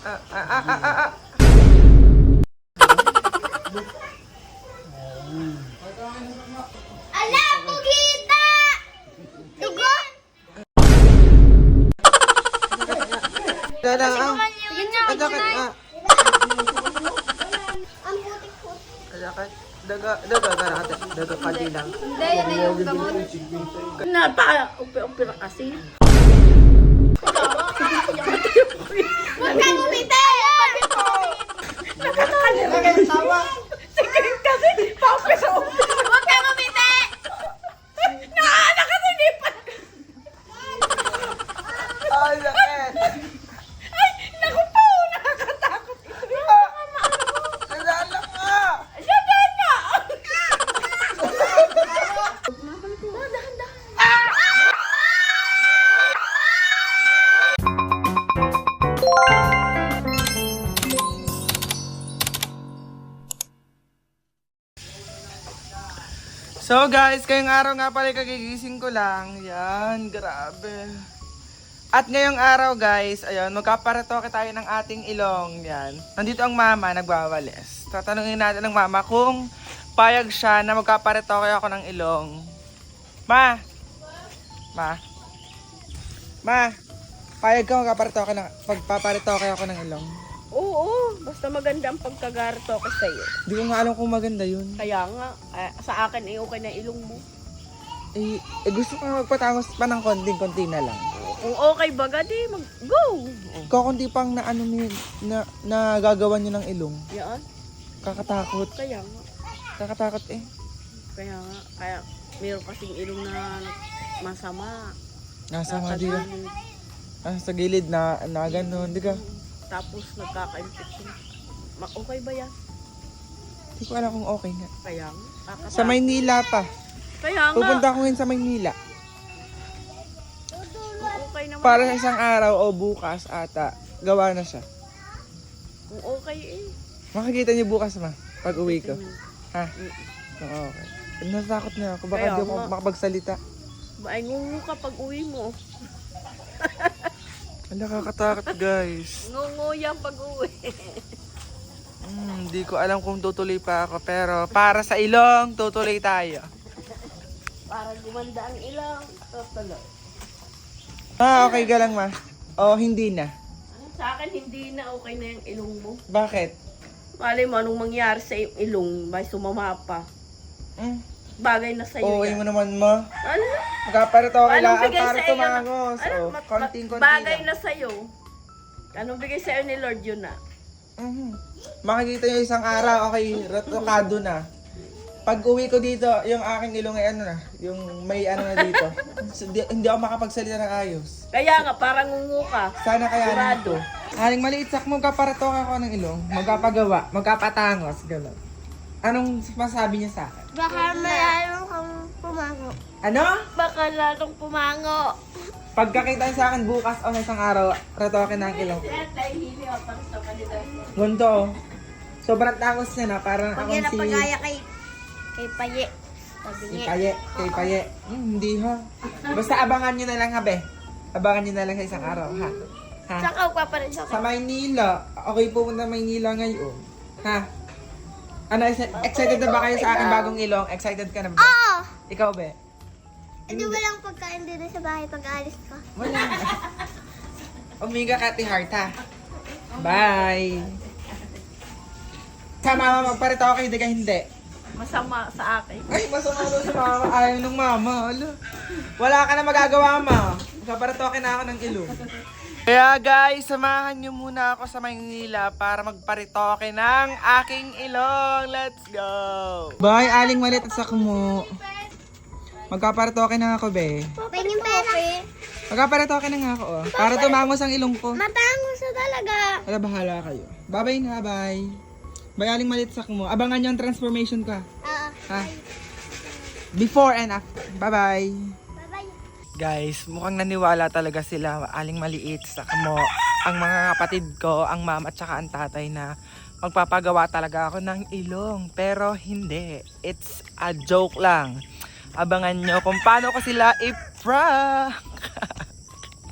Ah, ah, ah, ah, ah, ah. Ala, pugita! Dugo? Dada, ah. Yun nga, Kadakit, ah. Ang putik po. Kadakit. Daga, daga, daga, daga, kadi lang. Hindi, yan na yung gamot. Napa-upira kasi. Huwag kang umiti! Huwag So guys, kayong araw nga pala kagigising ko lang. Yan, grabe. At ngayong araw guys, ayun, magkaparatoke tayo ng ating ilong. Yan. Nandito ang mama, nagwawalis. Tatanungin natin ng mama kung payag siya na magkaparatoke ako ng ilong. Ma! Ma! Ma! Payag ka magkaparatoke ng, pagpaparitoke ako ng ilong. Oo, basta maganda ang pagkagarto ko sa'yo. Hindi ko nga alam kung maganda yun. Kaya nga, eh, sa akin ay okay na ilong mo. Eh, eh gusto ko nga magpatangos pa ng konting-konti na lang. Kung okay baga, di mag-go. Kakunti pang na ano ni na, na gagawa niyo ng ilong. Yan, Kakatakot. kaya nga. Kakatakot eh. Kaya nga, kaya meron kasing ilong na masama. Nasa mga di Nakakaganyan. ah, sa gilid na na ganun, di ka? Tapos nagkaka-infection. Ma- okay ba yan? Hindi ko alam kung okay nga. Kaya nga. kakata- Sa Maynila pa. Kaya nga. Pupunta ko ngayon sa Maynila. Kung okay naman. Para sa isang araw o bukas ata, gawa na siya. Kung okay eh. Makikita niyo bukas ma, pag uwi ko. Mm. Ha? Oo, okay. Natakot na ako, baka Kaya di ako nga. makapagsalita. Ba, ay ngungu ka pag uwi mo. Ang nakakatakot guys. Ngungu yan pag uwi. Hmm, Hindi ko alam kung tutuloy pa ako, pero para sa ilong, tutuloy tayo. Para gumanda ang ilang. Tutuloy. Ah, okay ka lang ma. O, hindi na. Ano, Sa akin, hindi na okay na yung ilong mo. Bakit? Malay mo, anong mangyari sa iyong ilong, may sumama pa. Hmm? Bagay na sa'yo Oo, yan. mo naman mo. Ano? Magkaparito ako Anong bigay para sa iyo? tumangos. Ano, Oh, mat- konting-konti bagay na sa'yo. Anong bigay sa'yo ni Lord yun na? Mhm. Makikita nyo isang araw, okay, ratokado na. Pag uwi ko dito, yung aking ilong ay ano na, yung may ano na dito. So, di- hindi ako makapagsalita ng ayos. Kaya nga, parang ngungu ka. Sana kaya Sigurado. nito. Aling maliit sak mo, magkaparatok ako ng ilong, magkapagawa, magkapatangos, gano'n. Anong masabi niya sa akin? Baka mayroon kang pumango. Ano? Baka lalong pumango. Pagkakita niya sa akin bukas o sa isang araw, ratoke ng ilong. Gunto. Sobrang tangos niya na, parang Pag ako yan ang si... pagaya kay, kay Paye. Niya. Paye, kay Paye. Hmm, hindi ha. Basta abangan nyo na lang ha, be. Abangan nyo na lang sa isang araw, ha? Ha? Saan ka magpaparin sa Sa Maynila. Okay, pupunta Maynila ngayon. Ha? Ano, exci- excited na ba kayo sa aking bagong ilong? Excited ka na ba? Oo! Ikaw, be? Hindi ba lang pagkain din sa bahay pag alis ka? Wala. Umiga ka, Ate Heart, ha? Bye! Sa mama, magparito ako kayo, di ka hindi. Masama sa akin. Ay, masama daw si mama. Ayaw ng mama. Ala. Wala ka na magagawa, ma. Kaparatokin na ako ng ilong. Kaya guys, samahan nyo muna ako sa Maynila para magparitoke ng aking ilong. Let's go! Bye, aling malit at sakmo. Magkaparitoke na ako, be. Pahingin pera. Magkaparitoke na nga ako, oh. Para tumangos ang ilong ko. Matangos na talaga. Wala, bahala kayo. Bye-bye na, bye. Bye, aling malit at sakmo. Abangan nyo ang transformation ko, ah. Ah, ha. Before and after. Bye-bye. Guys, mukhang naniwala talaga sila, aling maliit, sa mo, ang mga kapatid ko, ang mama at saka ang tatay na magpapagawa talaga ako ng ilong. Pero hindi. It's a joke lang. Abangan nyo kung paano ko sila i-prank.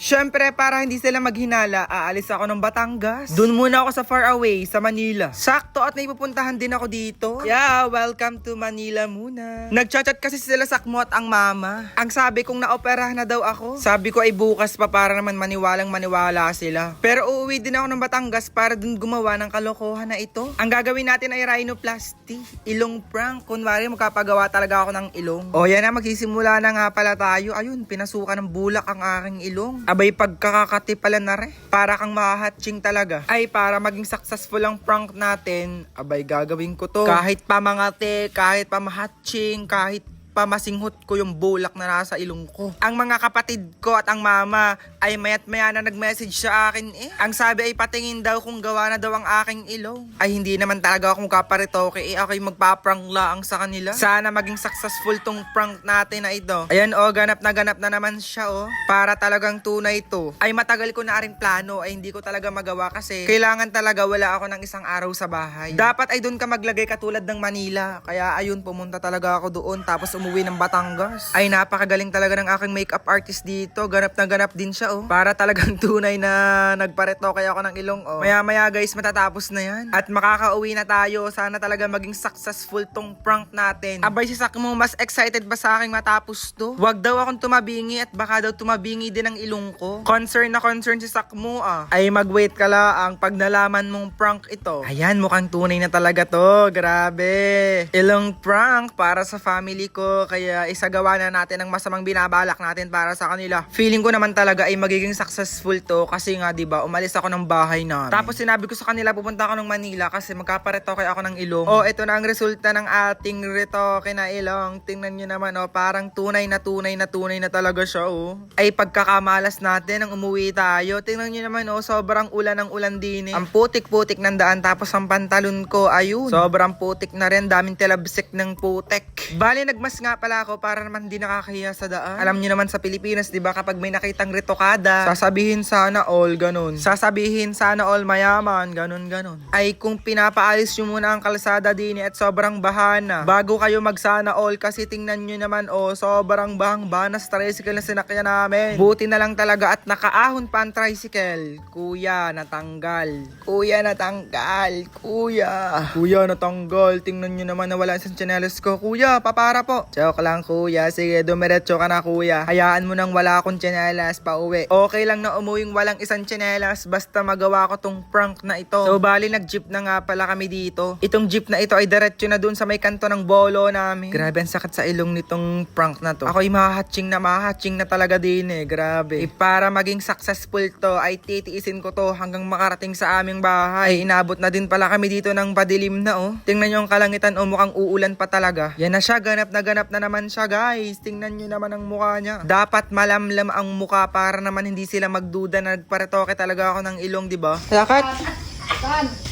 Syempre, para hindi sila maghinala, aalis ako ng Batangas. Doon muna ako sa far away, sa Manila. Sakto at may pupuntahan din ako dito. Yeah, welcome to Manila muna. Nagchat-chat kasi sila Sakmo at ang mama. Ang sabi kong naoperahan na daw ako. Sabi ko ay bukas pa para naman maniwalang maniwala sila. Pero uuwi din ako ng Batangas para dun gumawa ng kalokohan na ito. Ang gagawin natin ay rhinoplasty. Ilong prank. Kunwari magkapagawa talaga ako ng ilong. O yan na, magsisimula na nga pala tayo. Ayun, pinasukan ng bulak ang aking ilong. Abay, pagkakakati pala na re. Para kang mahatching talaga. Ay, para maging successful ang prank natin, abay, gagawin ko to. Kahit pamangate, kahit pamahatching, kahit pamasinghot ko yung bulak na nasa ilong ko. Ang mga kapatid ko at ang mama ay mayat maya na nag-message sa akin eh. Ang sabi ay patingin daw kung gawa na daw ang aking ilong. Ay hindi naman talaga ako kaparitoke eh. Ako'y magpa-prank laang sa kanila. Sana maging successful tong prank natin na ito. Ayan oh, ganap na ganap na naman siya oh. Para talagang tunay to. Ay matagal ko na rin plano ay hindi ko talaga magawa kasi kailangan talaga wala ako ng isang araw sa bahay. Dapat ay doon ka maglagay katulad ng Manila. Kaya ayun, pumunta talaga ako doon tapos umuwi ng Batangas. Ay napakagaling talaga ng aking makeup artist dito. Ganap na ganap din siya oh. Para talagang tunay na nagpareto kaya ako ng ilong oh. Maya maya guys, matatapos na yan. At makakauwi na tayo. Sana talaga maging successful tong prank natin. Abay si Sakmo, mas excited ba sa akin matapos to? Wag daw akong tumabingi at baka daw tumabingi din ang ilong ko. Concern na concern si Sakmo ah. Ay mag-wait ka lang pag nalaman mong prank ito. Ayan, mukhang tunay na talaga to. Grabe. Ilong prank para sa family ko. Kaya isagawa na natin ang masamang binabalak natin para sa kanila. Feeling ko naman talaga ay magiging successful to kasi nga 'di ba umalis ako ng bahay namin. Tapos sinabi ko sa kanila pupunta ako ng Manila kasi magkaparetoke ako ng ilong. Oh, ito na ang resulta ng ating retoke na ilong. Tingnan niyo naman oh, parang tunay na tunay na tunay na talaga siya oh. Ay pagkakamalas natin ang umuwi tayo. Tingnan niyo naman oh, sobrang ulan ng ulan din eh. Ang putik-putik ng daan tapos ang pantalon ko ayun. Sobrang putik na rin, daming tilabsik ng putek. Bali nagmas nga pala ako para naman hindi nakakahiya sa daan. Alam niyo naman sa Pilipinas, 'di ba, kapag may nakitang retokada, sasabihin sana all ganun. Sasabihin sana all mayaman, ganun ganun. Ay kung pinapaalis niyo muna ang kalsada din at sobrang bahana, bago kayo magsana all kasi tingnan niyo naman oh, sobrang bahang banas tricycle na sinakyan namin. Buti na lang talaga at nakaahon pa ang tricycle. Kuya, natanggal. Kuya, natanggal. Kuya. Kuya, natanggal. Tingnan niyo naman na wala isang chanelas ko. Kuya, papara po. Joke lang, kuya. Sige, dumiretso ka na, kuya. Hayaan mo nang wala akong chanelas pa uwi. Okay lang na umuwing walang isang chanelas basta magawa ko tong prank na ito. So, bali, nag-jeep na nga pala kami dito. Itong jeep na ito ay diretso na dun sa may kanto ng bolo namin. Grabe, ang sakit sa ilong nitong prank na to. Ako'y mahatching na mahatching na talaga din eh. Grabe. Eh, para maging successful to, ay titiisin ko to hanggang makarating sa aming bahay. Inabot na din pala kami dito ng padilim na oh. Tingnan nyo ang kalangitan oh, mukhang uulan pa talaga. Yan na siya, ganap na ganap na naman siya guys. Tingnan nyo naman ang mukha niya. Dapat malamlam ang mukha para naman hindi sila magduda na nagparetoke talaga ako ng ilong, di ba? Sakit?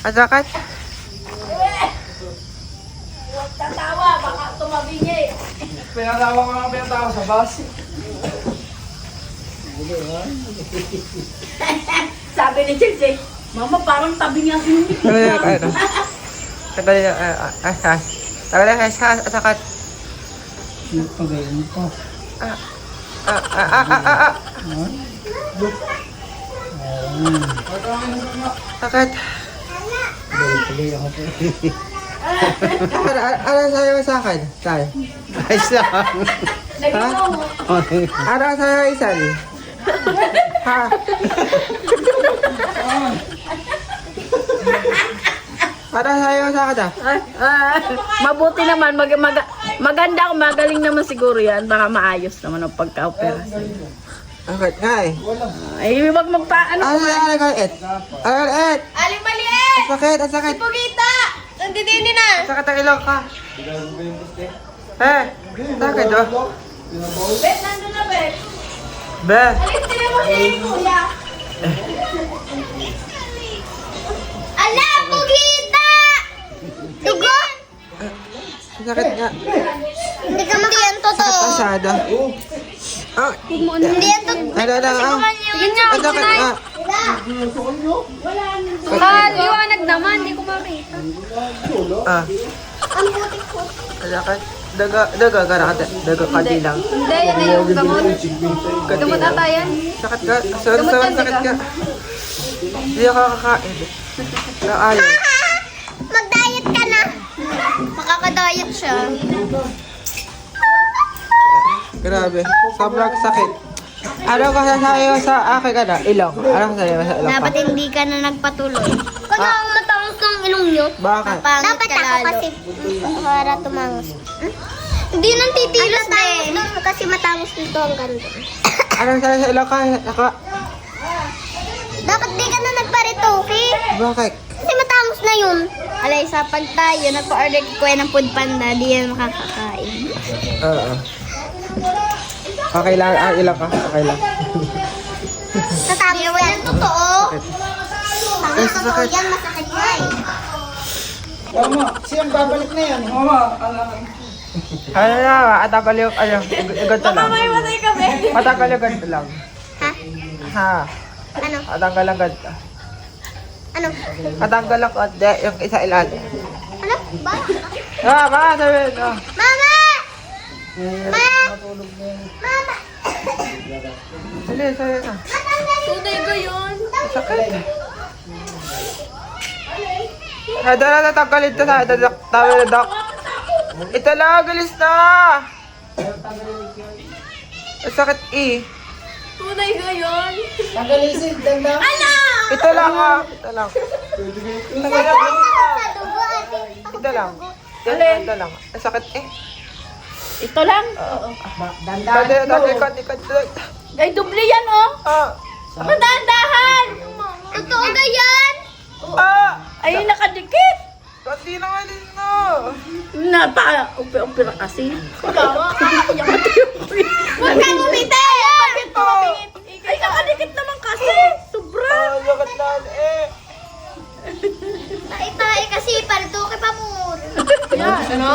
Sakit? Tatawa, baka tumabingi. Pinatawa ko lang pinatawa sa bus. Sabi ni Chelsea, Mama, parang tabi niya si Ano? Ano? Tagal na, ay, ay, ay. Tagal na, ay, sa- sakit. Pagayon pa. Ah, ah, ah, ah, ah, ah. Sakit. Pagay ako po. Ano, ano sa'yo sa akin? Tay? Ayos lang. Ha? Ano sa'yo isan? Ha? Ano sa'yo sa akin ah? Ah, mabuti naman, mag, mag, maganda kung magaling naman siguro yan. Baka maayos naman ang pagka-operasyon. Sakit nga eh. Ay, wag magpa, ano, Ano ano ano it? Ano it? Aling maliit! Ang sakit, ang sakit. Pugita! Nandidini na! Ang sakit ang ilong ka. Eh, sakit oh. Bet, nandun na, Bet. Be. Alit, tinan mo si Kuya. Ala, Pugita! Dugo! Ang sakit nga. Hindi ka Hindi yan Pasada. Ah, Hindi totoo. ano na ah. Ang sakit nga. Ah, liwanag naman. Hindi ko makita. Ah. Ang putik-putik. Sakit. Daga, daga, daga, daga, daga ka di lang. Hindi, yan na yung gamot. Gamot ata yan. Sakit ka, sa, Gamot sa, yan, sakit ka. Hindi ako kakain. Naayon. Mag-diet ka na. Makaka-diet siya. Grabe, sobrang sakit. Ano ka sasabi mo sa akin ka na? Ilong. Ano ka sasabi mo sa ilong Dapat ka? hindi ka na nagpatuloy. Kung ah. matangos ng ilong nyo, Bakit? dapat ako kasi para tumangos. Hmm? Hindi nang titilos din. Kasi matangos dito ang ganda. Ano ka sa ilong ka? Ako, Dapat di ka na nagparitoke. bakit? Kasi matangos na yun. Alay, sa pag tayo, nagpa-order ko yan ng food panda, di yan makakakain. Oo. Okay lang, ah, ilang ka? Okay lang. Tatangos yan. totoo. Ang Eh, totoo yan, masakit na eh. Mama, siyang babalik na yan. Mama, Ano na, atakal yung, ano, ganito lang. Matay kami. Matakal yung ganito lang. Ha? Ha? Ano? Matanggal lang ganito. Ano? Matanggal lang konti, yung isa ilalim. Ano? Ba? Ah, baka sabihin, ah. Mama! Ma! Mama! Dali, sabi na. Tunay ko yun. Sakit. Nada na natanggalin to sa dadak. Tabi na dak. Ito lang, galis na. Ang sakit eh. Tunay ko yun. tagalisin, tanda. Ito lang ah. Ito lang. Ito lang. Ito lang. Ito lang. Ang sakit eh. Ito lang. Dandahan Dali, dali, mo. konti, konti. Ay, dubli yan, oh. Ah. Dahan-dahan. Totoo ba yan? Ah. Ay, nakadikit. Konti na nga din no. Napa, upi-upira kasi. Kawa. Huwag kang umiti! Ay, nakadikit naman kasi. Sobra. Ah, sakit na eh. Tae-tae kasi, paldo ka pa mo. Yan, ano?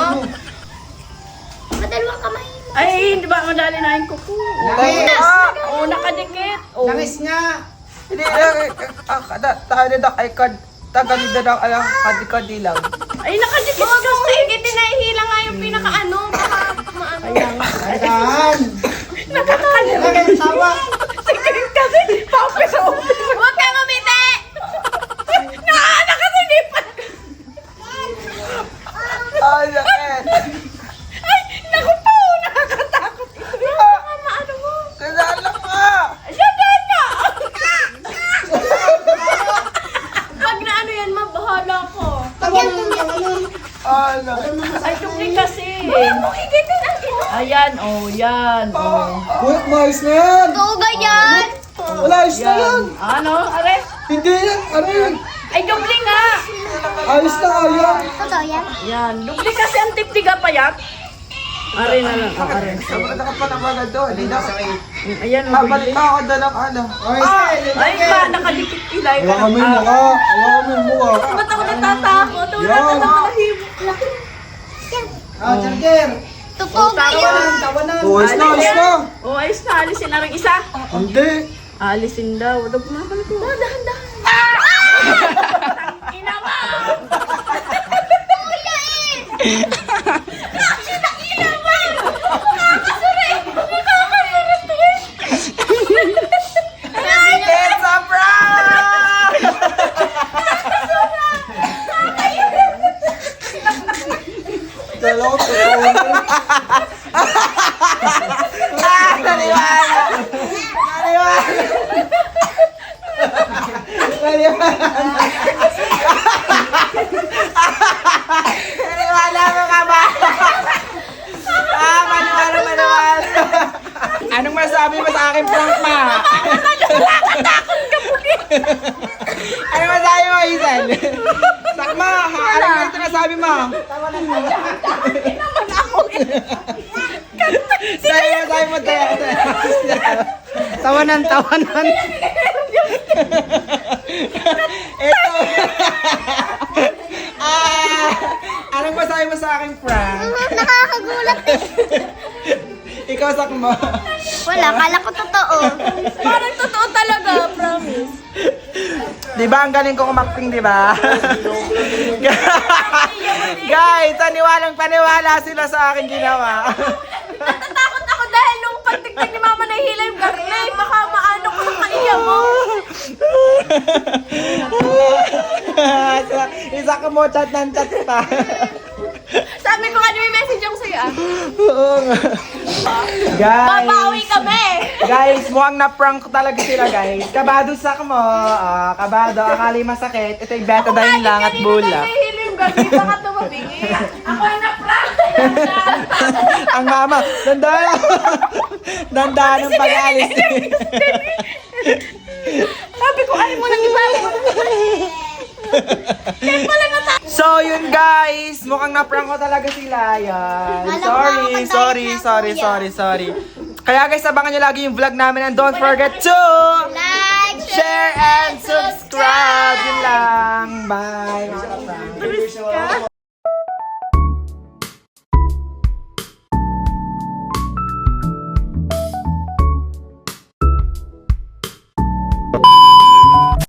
Ay, hindi ba madali na yung kuko? Langis. Ah. Oo, nakadikit. Oo. Langis nga. Hindi lang. Ah, kada, tayo na ay kad. Tagalid na dak. Alam, kadi-kadi lang. Ay, nakadikit kasi. Sige, tinahihila nga yung pinaka-ano. Baka maano. Nakakadikit. Lagay tawa. Sikit kasi. Papi sa upi. Huwag kang umiti! Nakaanak kasi hindi pa. Ah, sakit. Ay, naku po. Nakakatakot ito. Ah, Ano mo? Kailangan lang nga. Yan, yan, yan. Pag na ano yan, mabahala ko. Tawanan, tawanan. Ah, sakit. Ay, dubli kasi. Ayan, oh, yan. Oh. Uy, maayos na yan. Totoo ba yan? Wala, ayos na yan. Ano? Are? Hindi yan. Ano yan? Ay, dubli nga. Ayos na nga yan. Totoo yan? Yan. Dubli kasi ang tiptiga pa yan. Are na lang. Oh, are. Sabi ka pa naman na doon. Hindi na. Ayan, Babalik pa ako doon ng ano. Ayos na yan. Ay, ba, nakadikit ilay. Wala kami mukha. Wala kami mukha. Ba't ako natatakot? Wala Yan. ka nakahimo. Ah, charger. Totoo ba yan? Tawanan. Oh, ayos na, ayos na. Oh, ayos na. Alisin na rin isa. Hindi. Alisin daw. Dug na balik mo. Dahan-dahan. Ina mo! It's a prank! Dalawa, tawanan. Ah, naniwala! Naniwala! Naniwala mo ka ba? Ah, maniwala, maniwala. Anong masabi mo sa akin, prank ma? Anong masabi mo, Hazel? Sakma, ha? Anong ito nasabi mo? Dahil masabi mo, tayo. Tawanan, tawanan. Ito. ah, anong masabi mo sa akin, prank? Nakakagulat eh. Ikaw, Sakma. Wala, kala ko totoo. Parang totoo talaga, promise. Di ba ang galing kong umakting, di ba? guys, paniwalang paniwala sila sa aking ginawa. Natatakot ako dahil nung pagtigtig ni Mama nahihila yung garnay. Baka maano ko ng kaiya mo. isa, isa ka mo chat ng chat pa. Sabi ko ano yung message ako sa'yo ah. Oo nga. guys, Babawi kami. guys, mukhang na-prank talaga sila guys. Kabado sa mo. Ah, kabado, akali masakit. Ito yung betadine lang at bulak. Nahihila yung garnay. Baka tumabingi. Ako ay na-prank. Ang mama, dandaan. dandaan ang pag-alis. Sabi ko ay mo nang iba. So, yun guys, mukhang naprank ko talaga sila. Yan. Sorry, sorry, sorry, sorry, sorry. Kaya guys, abangan nyo lagi yung vlog namin and don't forget to like, share, and subscribe. Yun lang. Bye.